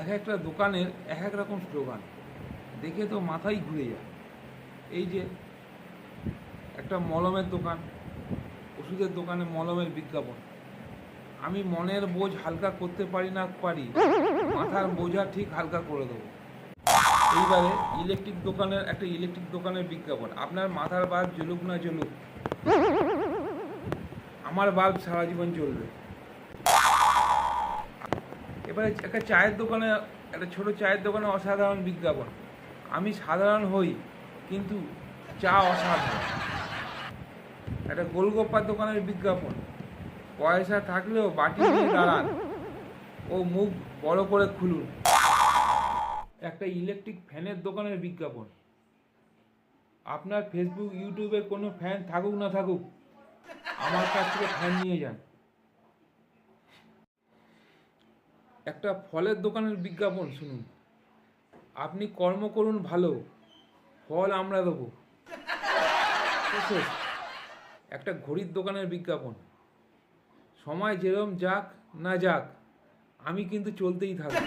এক একটা দোকানের এক এক রকম স্লোগান। দেখে তো মাথাই ঘুরে যায়। এই যে একটা মলমের দোকান, ওষুধের দোকানে মলমের বিজ্ঞাপন। আমি মনের বোঝ হালকা করতে পারি না, পারি। মাথার বোঝা ঠিক হালকা করে দেবো। এইবারে ইলেকট্রিক দোকানের, একটা ইলেকট্রিক দোকানের বিজ্ঞাপন। আপনার মাথার বাল্ব জ্বলুক না জ্বলুক, আমার বাল্ব সারা জীবন চলবে এবারে একটা চায়ের দোকানে, একটা ছোট চায়ের দোকানে অসাধারণ বিজ্ঞাপন। আমি সাধারণ হই, কিন্তু চা অসাধারণ। একটা গোলগপ্পার দোকানের বিজ্ঞাপন। পয়সা থাকলেও বাটি নিয়ে দাঁড়ান। ও মুখ বড় করে খুলুন। একটা ইলেকট্রিক ফ্যানের দোকানের বিজ্ঞাপন। আপনার ফেসবুক, ইউটিউবে কোনো ফ্যান থাকুক না থাকুক, আমার কাছ থেকে ফ্যান নিয়ে যান। একটা ফলের দোকানের বিজ্ঞাপন শুনুন। আপনি কর্ম করুন ভালো, ফল আমরা দেবো। একটা ঘড়ির দোকানের বিজ্ঞাপন। সময় যেরম যাক না যাক, আমি কিন্তু চলতেই থাকব।